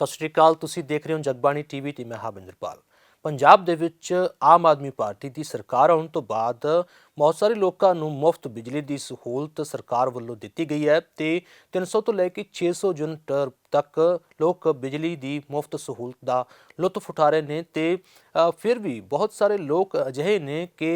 ਸਤਿ ਸ਼੍ਰੀ ਅਕਾਲ, ਤੁਸੀਂ ਦੇਖ ਰਹੇ ਹੋ ਜਗਬਾਣੀ ਟੀਵੀ ਤੇ ਮੈਂ ਹਾਂ ਬਿੰਦਰਪਾਲ। ਪੰਜਾਬ ਦੇ ਵਿੱਚ ਆਮ ਆਦਮੀ ਪਾਰਟੀ ਦੀ ਸਰਕਾਰ ਆਉਣ ਤੋਂ ਬਾਅਦ ਬਹੁਤ ਸਾਰੇ ਲੋਕਾਂ ਨੂੰ ਮੁਫਤ ਬਿਜਲੀ ਦੀ ਸਹੂਲਤ ਸਰਕਾਰ ਵੱਲੋਂ ਦਿੱਤੀ ਗਈ ਹੈ ਤੇ 300 ਤੋਂ ਲੈ ਕੇ 600 ਯੂਨਿਟ ਤੱਕ ਲੋਕ ਬਿਜਲੀ ਦੀ ਮੁਫਤ ਸਹੂਲਤ ਦਾ ਲੁਤਫ ਉਠਾ ਰਹੇ ਨੇ ਤੇ ਫਿਰ ਵੀ ਬਹੁਤ ਸਾਰੇ ਲੋਕ ਅਜਿਹੇ ਨੇ ਕਿ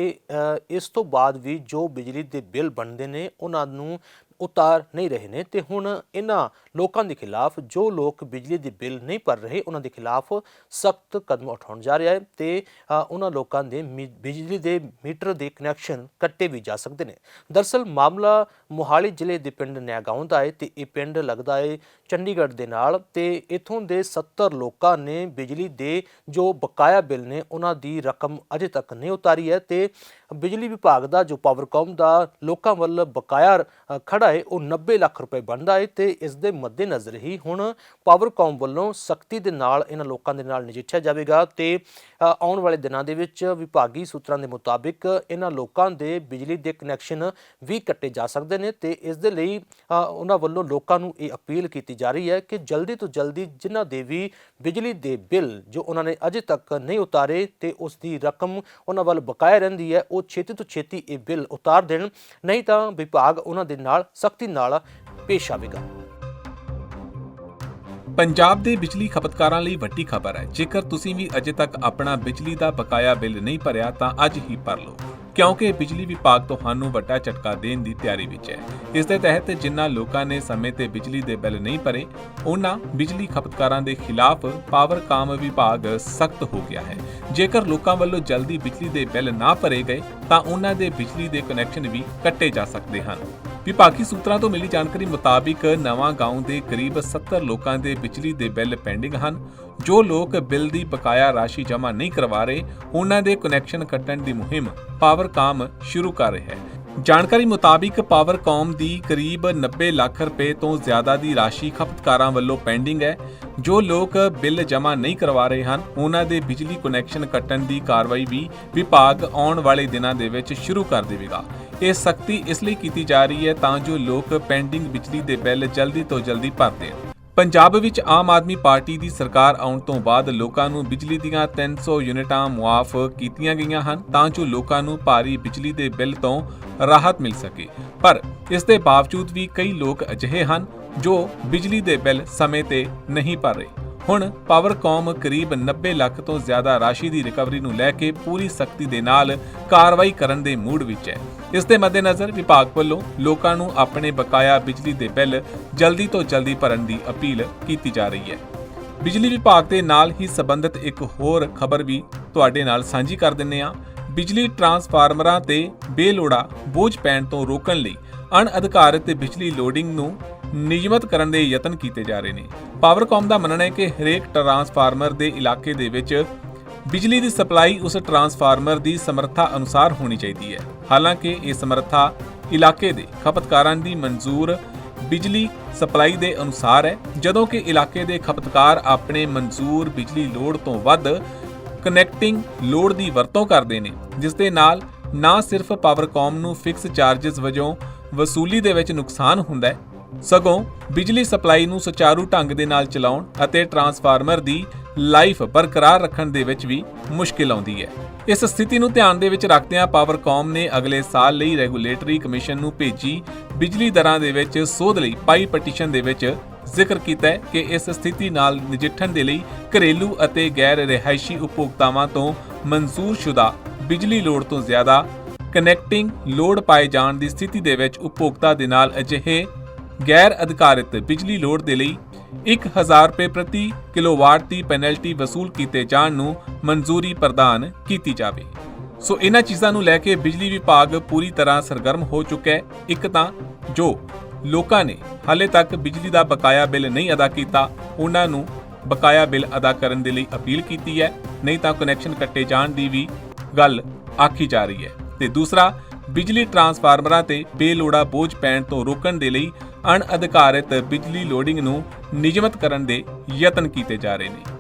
ਇਸ ਤੋਂ ਬਾਅਦ ਵੀ ਜੋ ਬਿਜਲੀ ਦੇ ਬਿੱਲ ਬਣਦੇ ਨੇ ਉਹਨਾਂ ਨੂੰ ਉਤਾਰ ਨਹੀਂ ਰਹੇ ਨੇ ਤੇ ਹੁਣ ਇਹਨਾਂ ਲੋਕਾਂ ਦੇ ਖਿਲਾਫ ਜੋ ਲੋਕ ਬਿਜਲੀ ਦੇ ਬਿੱਲ ਨਹੀਂ ਭਰ ਰਹੇ ਉਹਨਾਂ ਦੇ ਖਿਲਾਫ ਸਖਤ ਕਦਮ ਉਠਾਉਣ ਜਾ ਰਿਹਾ ਹੈ ਤੇ ਉਹਨਾਂ ਲੋਕਾਂ ਦੇ ਮੀ- ਬਿਜਲੀ ਦੇ ਮੀਟਰ ਦੇ ਕਨੈਕਸ਼ਨ ਕੱਟੇ ਵੀ ਜਾ ਸਕਦੇ ਨੇ। ਦਰਸਲ ਮਾਮਲਾ ਮੋਹਾਲੀ ਜ਼ਿਲ੍ਹੇ ਦੇ ਪਿੰਡ ਨਿਆਗਾਉਂ ਦਾ ਹੈ ਤੇ ਇਹ ਪਿੰਡ ਲੱਗਦਾ ਹੈ ਚੰਡੀਗੜ੍ਹ ਦੇ ਨਾਲ ਤੇ ਇਥੋਂ ਦੇ 70 ਲੋਕਾਂ ਨੇ ਬਿਜਲੀ ਦੇ ਜੋ ਬਕਾਇਆ ਬਿੱਲ ਨੇ ਉਹਨਾਂ ਦੀ ਰਕਮ ਅਜੇ ਤੱਕ ਨਹੀਂ ਉਤਾਰੀ ਹੈ ਤੇ ਬਿਜਲੀ ਵਿਭਾਗ ਦਾ ਜੋ ਪਾਵਰਕਾਮ ਦਾ ਲੋਕਾਂ ਵੱਲ ਬਕਾਇਆ ਅ, ਖੜਾ ਹੈ ਉਹ 90 ਲੱਖ ਰੁਪਏ ਬਣਦਾ ਹੈ ਤੇ ਇਸ ਦੇ ਮੱਦੇਨਜ਼ਰ ਹੀ ਹੁਣ ਪਾਵਰਕਾਮ ਵੱਲੋਂ ਸਖਤੀ ਦੇ ਨਾਲ ਇਹਨਾਂ ਲੋਕਾਂ ਦੇ ਨਾਲ ਨਜਿੱਠਿਆ ਜਾਵੇਗਾ ਤੇ ਆਉਣ ਵਾਲੇ ਦਿਨਾਂ ਦੇ ਵਿੱਚ ਵਿਭਾਗੀ ਸੂਤਰਾਂ ਦੇ ਮੁਤਾਬਿਕ ਇਹਨਾਂ ਲੋਕਾਂ ਦੇ ਬਿਜਲੀ ਦੇ ਕਨੈਕਸ਼ਨ ਵੀ ਕੱਟੇ ਜਾ ਸਕਦੇ ਨੇ ਤੇ ਇਸ ਦੇ ਲਈ ਉਹਨਾਂ ਵੱਲੋਂ ਲੋਕਾਂ ਨੂੰ ਇਹ ਅਪੀਲ ਕੀਤੀ ਜਾ ਰਹੀ ਹੈ ਕਿ ਜਲਦੀ ਤੋਂ ਜਲਦੀ ਜਿਨ੍ਹਾਂ ਦੇ ਵੀ ਬਿਜਲੀ ਦੇ ਬਿੱਲ ਜੋ ਉਹਨਾਂ ਨੇ ਅਜੇ ਤੱਕ ਨਹੀਂ ਉਤਾਰੇ ਤੇ ਉਸ ਦੀ ਰਕਮ ਉਹਨਾਂ ਵੱਲ ਬਕਾਇਆ ਰਹਿੰਦੀ ਹੈ, ਉਹ ਛੇਤੀ ਤੋਂ ਛੇਤੀ ਇਹ ਬਿੱਲ ਉਤਾਰ ਦੇਣ। ਨਹੀਂ ਤਾਂ ਵਿਭਾਗ ਉਹਨਾਂ ਦੇ ਨਾਲ ਸਖਤੀ ਨਾਲ ਪੇਸ਼ ਆਵੇਗਾ। ਪੰਜਾਬ ਦੇ ਬਿਜਲੀ ਖਪਤਕਾਰਾਂ ਲਈ ਵੱਡੀ ਖਬਰ ਹੈ। ਜੇਕਰ ਤੁਸੀਂ ਵੀ ਅਜੇ ਤੱਕ ਆਪਣਾ ਬਿਜਲੀ ਦਾ ਬਕਾਇਆ ਬਿੱਲ ਨਹੀਂ ਭਰਿਆ ਤਾਂ ਅੱਜ ਹੀ ਭਰ ਲਓ। ਕਿਉਂਕਿ ਬਿਜਲੀ ਵਿਭਾਗ ਤੁਹਾਨੂੰ ਵੱਡਾ ਝਟਕਾ ਦੇਣ ਦੀ ਤਿਆਰੀ ਵਿੱਚ ਹੈ। ਇਸ ਦੇ ਤਹਿਤ ਜਿਨ੍ਹਾਂ ਲੋਕਾਂ ਨੇ ਸਮੇਂ ਤੇ ਬਿਜਲੀ ਦੇ ਬਿੱਲ ਨਹੀਂ ਭਰੇ ਉਹਨਾਂ ਬਿਜਲੀ ਖਪਤਕਾਰਾਂ ਦੇ ਖਿਲਾਫ ਪਾਵਰਕਾਮ ਵਿਭਾਗ ਸਖਤ ਹੋ ਗਿਆ ਹੈ। ਜੇਕਰ ਲੋਕਾਂ ਵੱਲੋਂ ਜਲਦੀ ਬਿਜਲੀ ਦੇ ਬਿੱਲ ਨਾ ਭਰੇ ਗਏ, ਤਾਂ ਉਹਨਾਂ ਦੇ ਬਿਜਲੀ ਦੇ ਕਨੈਕਸ਼ਨ ਵੀ ਕੱਟੇ ਜਾ ਸਕਦੇ ਹਨ। ਵਿਭਾਗੀ ਸੂਤਰਾਂ ਤੋਂ ਮਿਲੀ ਜਾਣਕਾਰੀ ਮੁਤਾਬਿਕ ਨਵਾਂ ਗਾਉਂ ਦੇ ਕਰੀਬ 70 ਲੋਕਾਂ ਦੇ ਬਿਜਲੀ ਦੇ ਬਿੱਲ ਪੈਂਡਿੰਗ ਹਨ। ਜੋ ਲੋਕ ਬਿੱਲ ਦੀ ਬਕਾਇਆ ਰਾਸ਼ੀ ਜਮ੍ਹਾਂ ਨਹੀਂ ਕਰਵਾ ਰਹੇ, ਉਹਨਾਂ ਦੇ ਕਨੈਕਸ਼ਨ ਕੱਟਣ ਦੀ ਮੁਹਿੰਮ ਪਾਵਰਕਾਮ ਸ਼ੁਰੂ ਕਰ ਰਿਹਾ ਹੈ। ਜਾਣਕਾਰੀ ਮੁਤਾਬਿਕ ਪਾਵਰਕਾਮ ਦੀ ਕਰੀਬ 90 ਲੱਖ ਰੁਪਏ ਤੋਂ ਜ਼ਿਆਦਾ ਦੀ ਰਾਸ਼ੀ ਖਪਤਕਾਰਾਂ ਵੱਲੋਂ ਪੈਂਡਿੰਗ ਹੈ, ਜੋ ਲੋਕ ਬਿੱਲ ਜਮ੍ਹਾਂ ਨਹੀਂ ਕਰਵਾ ਰਹੇ ਹਨ। ਉਹਨਾਂ ਦੇ ਬਿਜਲੀ ਕਨੈਕਸ਼ਨ ਕੱਟਣ ਦੀ ਕਾਰਵਾਈ ਵੀ ਵਿਭਾਗ ਆਉਣ ਵਾਲੇ ਦਿਨਾਂ ਦੇ ਵਿੱਚ ਸ਼ੁਰੂ ਕਰ ਦੇਵੇਗਾ। ਇਹ ਸਖਤੀ ਇਸ ਲਈ ਕੀਤੀ ਜਾ ਰਹੀ ਹੈ ਤਾਂ ਜੋ ਲੋਕ ਪੈਂਡਿੰਗ ਬਿਜਲੀ ਦੇ ਬਿੱਲ ਜਲਦੀ ਤੋਂ ਜਲਦੀ ਭਰ ਦੇਣ ਪੰਜਾਬ ਵਿੱਚ ਆਮ ਆਦਮੀ ਪਾਰਟੀ ਦੀ ਸਰਕਾਰ ਆਉਣ ਤੋਂ ਬਾਅਦ ਲੋਕਾਂ ਨੂੰ ਬਿਜਲੀ ਦੀਆਂ 300 ਯੂਨਿਟਾਂ ਮੁਆਫ ਕੀਤੀਆਂ ਗਈਆਂ ਹਨ, ਤਾਂ ਜੋ ਲੋਕਾਂ ਨੂੰ ਭਾਰੀ ਬਿਜਲੀ ਦੇ ਬਿੱਲ ਤੋਂ ਰਾਹਤ ਮਿਲ ਸਕੇ। ਪਰ ਇਸ ਦੇ ਬਾਵਜੂਦ ਵੀ ਕਈ ਲੋਕ ਅਜਿਹੇ ਹਨ ਜੋ ਬਿਜਲੀ ਦੇ ਬਿੱਲ ਸਮੇਂ ਤੇ ਨਹੀਂ ਭਰ ਰਹੇ। ਹੁਣ ਪਾਵਰਕੌਮ ਕਰੀਬ 90 ਲੱਖ ਤੋਂ ਜ਼ਿਆਦਾ ਰਾਸ਼ੀ ਦੀ ਰਿਕਵਰੀ ਨੂੰ ਲੈ ਕੇ ਪੂਰੀ ਸਖਤੀ ਦੇ ਨਾਲ ਕਾਰਵਾਈ ਕਰਨ ਦੇ ਮੂਡ ਵਿੱਚ ਹੈ। ਇਸ ਦੇ ਮੱਦੇਨਜ਼ਰ ਵਿਭਾਗ ਵੱਲੋਂ ਲੋਕਾਂ ਨੂੰ ਆਪਣੇ ਬਕਾਇਆ ਬਿਜਲੀ ਦੇ ਬਿੱਲ ਜਲਦੀ ਤੋਂ ਜਲਦੀ ਭਰਨ ਦੀ ਅਪੀਲ ਕੀਤੀ ਜਾ ਰਹੀ ਹੈ। ਬਿਜਲੀ ਵਿਭਾਗ ਦੇ ਨਾਲ ਹੀ ਸੰਬੰਧਿਤ ਇੱਕ ਹੋਰ ਖਬਰ ਵੀ ਤੁਹਾਡੇ ਨਾਲ ਸਾਂਝੀ ਕਰ ਦਿੰਨੇ ਆ ਬਿਜਲੀ ਟਰਾਂਸਫਾਰਮਰਾਂ ਤੇ ਬੇਲੋੜਾ ਬੋਝ ਪੈਣ ਤੋਂ ਰੋਕਣ ਲਈ ਅਣਅਧਿਕਾਰਤ ਬਿਜਲੀ ਲੋਡਿੰਗ ਨੂੰ ਨਿਯਮਤ ਕਰਨ ਦੇ ਯਤਨ ਕੀਤੇ ਜਾ ਰਹੇ ਨੇ। ਪਾਵਰਕਾਮ ਦਾ ਮੰਨਣਾ ਹੈ ਕਿ ਹਰੇਕ ਟਰਾਂਸਫਾਰਮਰ ਦੇ ਇਲਾਕੇ ਦੇ ਵਿੱਚ ਬਿਜਲੀ ਦੀ ਸਪਲਾਈ ਉਸ ਟਰਾਂਸਫਾਰਮਰ ਦੀ ਸਮਰੱਥਾ ਅਨੁਸਾਰ ਹੋਣੀ ਚਾਹੀਦੀ ਹੈ। ਹਾਲਾਂਕਿ ਇਹ ਸਮਰੱਥਾ ਇਲਾਕੇ ਦੇ ਖਪਤਕਾਰਾਂ ਦੀ ਮਨਜ਼ੂਰ ਬਿਜਲੀ ਸਪਲਾਈ ਦੇ ਅਨੁਸਾਰ ਹੈ। ਜਦੋਂ ਕਿ ਇਲਾਕੇ ਦੇ ਖਪਤਕਾਰ ਆਪਣੇ ਮਨਜ਼ੂਰ ਬਿਜਲੀ ਲੋਡ ਤੋਂ ਵੱਧ ਕਨੈਕਟਿੰਗ ਲੋਡ ਦੀ ਵਰਤੋਂ ਕਰਦੇ ਨੇ, ਜਿਸ ਦੇ ਨਾਲ ਨਾ ਸਿਰਫ ਪਾਵਰਕਾਮ ਨੂੰ ਫਿਕਸ ਚਾਰजेस ਵਜੋਂ ਵਸੂਲੀ ਦੇ ਵਿੱਚ ਨੁਕਸਾਨ ਹੁੰਦਾ ਹੈ ਸਗੋਂ ਬਿਜਲੀ ਸਪਲਾਈ ਨੂੰ ਸੁਚਾਰੂ ਢੰਗ ਦੇ ਨਾਲ ਚਲਾਉਣ ਅਤੇ ਟਰਾਂਸਫਾਰਮਰ ਦੀ ਲਾਈਫ ਬਰਕਰਾਰ ਰੱਖਣ ਦੇ ਵਿੱਚ ਵੀ ਮੁਸ਼ਕਿਲ ਆਉਂਦੀ ਹੈ। ਇਸ ਸਥਿਤੀ ਨੂੰ ਧਿਆਨ ਦੇ ਵਿੱਚ ਰੱਖਦਿਆਂ ਪਾਵਰਕਾਮ ਨੇ ਅਗਲੇ ਸਾਲ ਲਈ ਰੈਗੂਲੇਟਰੀ ਕਮਿਸ਼ਨ ਨੂੰ ਭੇਜੀ ਬਿਜਲੀ ਦਰਾਂ ਦੇ ਵਿੱਚ ਸੋਧ ਲਈ ਪਾਈ ਪਟੀਸ਼ਨ ਦੇ ਵਿੱਚ ਜ਼ਿਕਰ ਕੀਤਾ ਹੈ ਕਿ ਇਸ ਸਥਿਤੀ ਨਾਲ ਨਜਿੱਠਣ ਦੇ ਲਈ ਘਰੇਲੂ ਅਤੇ ਗੈਰ ਰਿਹਾਇਸ਼ੀ ਉਪਭੋਗਤਾਵਾਂ ਤੋਂ ਮਨਜ਼ੂਰਸ਼ੁਦਾ ਬਿਜਲੀ ਲੋੜ ਤੋਂ ਜ਼ਿਆਦਾ ਕਨੈਕਟਿੰਗ ਲੋਡ ਪਾਏ ਜਾਣ ਦੀ ਸਥਿਤੀ ਦੇ ਵਿੱਚ ਉਪਭੋਗਤਾ ਦੇ ਨਾਲ ਅਜਿਹੇ ਗੈਰ ਅਧਿਕਾਰਿਤ ਬਿਜਲੀ ਲੋਡ ਦੇ ਲਈ 1000 ਰੁਪਏ ਪ੍ਰਤੀ ਕਿਲੋਵਾਟ ਦੀ ਪੈਨਲਟੀ ਵਸੂਲ ਕੀਤੇ ਜਾਣ ਨੂੰ ਮਨਜ਼ੂਰੀ ਪ੍ਰਦਾਨ ਕੀਤੀ ਜਾਵੇ। ਸੋ ਇਹਨਾਂ ਚੀਜ਼ਾਂ ਨੂੰ ਲੈ ਕੇ ਬਿਜਲੀ ਵਿਭਾਗ ਪੂਰੀ ਤਰ੍ਹਾਂ ਸਰਗਰਮ ਹੋ ਚੁੱਕਾ ਹੈ। ਇੱਕ ਤਾਂ ਜੋ ਲੋਕਾਂ ਨੇ ਹਾਲੇ ਤੱਕ ਬਿਜਲੀ ਦਾ ਬਕਾਇਆ ਬਿੱਲ ਨਹੀਂ ਅਦਾ ਕੀਤਾ, ਉਹਨਾਂ ਨੂੰ ਬਕਾਇਆ ਬਿੱਲ ਅਦਾ ਕਰਨ ਦੇ ਲਈ ਅਪੀਲ ਕੀਤੀ ਹੈ। ਨਹੀਂ ਤਾਂ ਕਨੈਕਸ਼ਨ ਕੱਟੇ ਜਾਣ ਦੀ ਵੀ ਗੱਲ ਆਖੀ ਜਾ ਰਹੀ ਹੈ। ਤੇ ਦੂਸਰਾ, ਬਿਜਲੀ ਟਰਾਂਸਫਾਰਮਰਾਂ ਤੇ ਬੇਲੋੜਾ ਬੋਝ ਪੈਣ ਤੋਂ ਰੋਕਣ ਦੇ ਲਈ ਅਣਅਧਿਕਾਰਿਤ ਬਿਜਲੀ ਲੋਡਿੰਗ ਨੂੰ ਨਿਯਮਤ ਕਰਨ ਦੇ ਯਤਨ ਕੀਤੇ ਜਾ ਰਹੇ ਨੇ।